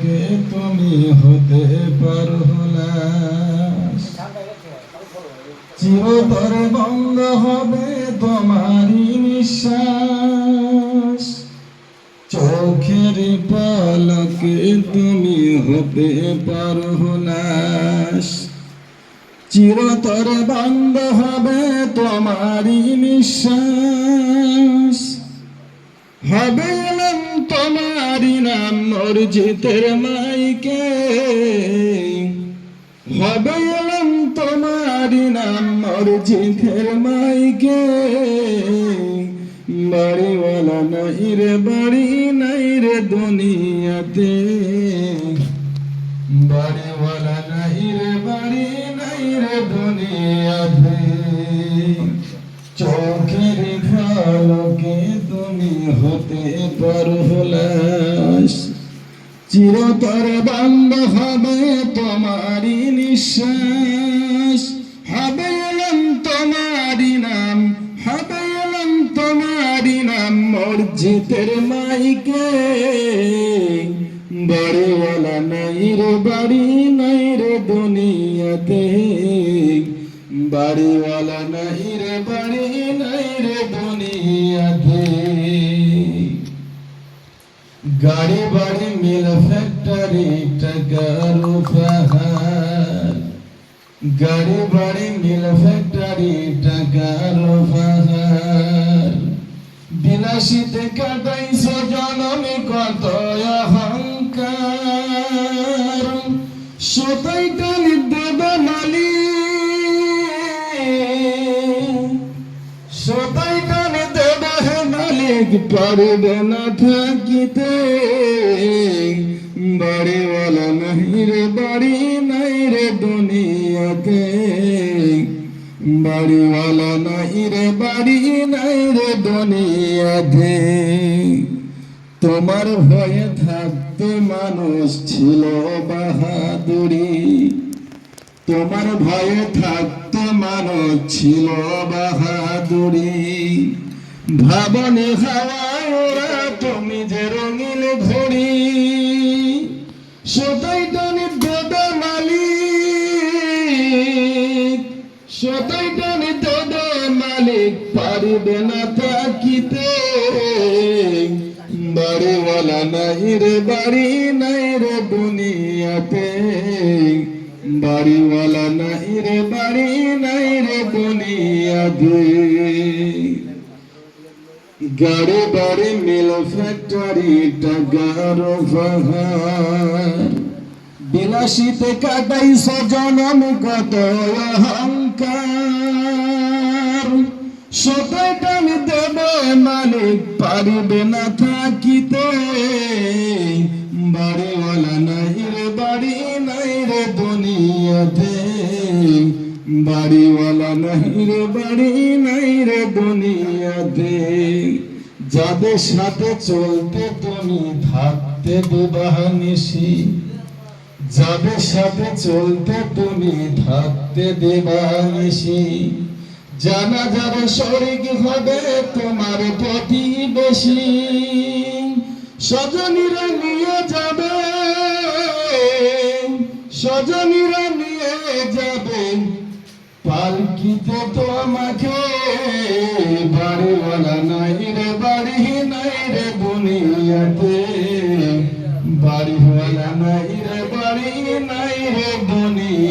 লোকে তুমি হতে পারো লাশ চিরতরে বন্ধ হবে তোমারই নিঃশ্বাস। চোখের পলকে তুমি হতে পারো লাশ চিরতরে বন্ধ হবে তোমারই নিঃশ্বাস। হবে মসজিদের মাইকে হবে এলাম তোমারই নাম মসজিদের মাইকে। বাড়িওয়ালা নাই রে, বাড়ি নাই রে দুনিয়াতে। বাড়িওয়ালা নাই রে, বাড়ি নাই রে দুনিয়াতে। চোখের ভালোকে তুমি হতে পারো চিরতর বন্ধ হবে তোমারই নিঃশ্বাস। হবে এলাম তোমারই নাম, হবে এলাম তোমারই নাম, মসজিদের মাইকে। বাড়িওয়ালা নাই রে বাড়ি, নাই রে দুনিয়াতে। বাড়িওয়ালা নাই রে বাড়ি, নাই রে দুনিয়াতে। গাড়ি বাড়ি মিল ফ্যাক্টরি টাকার উপহার গাড়ি বাড়ি মিল ফ্যাক্টরি টাকার উপহার বিলাসিতে কাটাইছ জনমে কত অহংকার। সতাই টানি পারবে না থাকিতে। বাড়িওয়ালা নাই রে, বাড়ি নাই রে দুনিয়াতে। বাড়িওয়ালা নাই রে, বাড়ি নাই রে দুনিয়াতে। তোমার ভয়ে থাকতে মানুষ ছিল বাহাদুরি। তোমার ভয়ে থাকতে মানুষ ছিল বাহাদুরি। ভাবনে হাওয়ায় তুমি যে রঙিন ঘড়ি সদাই টানে দাদা মালিক সদাই টানে দাদা মালিক পারবে না থাকিতে। বাড়িওয়ালা নাই রে, বাড়ি নাই রে দুনিয়াতে। বাড়িওয়ালা নাই রে, বাড়ি নাই রে দুনিয়াতে। গাড়ি বাড়ি মিল ফ্যাক্টরি টাকার ফাহার বিলাসিতে কাটাই সজনম কত অহংকার। সবাই টানি দেবে মালিক, পারিবে না থাকিতে বাড়িওয়ালা নাই বাড়ি নাই রে দুনিয়াতে। যাদের সাথে চলতে তুমি থাকতে দেবানিসি যাদের সাথে চলতে তুমি থাকতে দেবানিসি জানা যাবে শরিক হবে তোমার প্রতিবেশী। সজনীরা নিয়ে যাবে সজনীরা নিয়ে যাবে। পালকিতে তোমাকে বাড়িওয়ালা নাই রে, বাড়ি নাই রে দুনিয়াতে। বাড়িওয়ালা নাই রে, বাড়ি নাই রে দুনিয়াতে।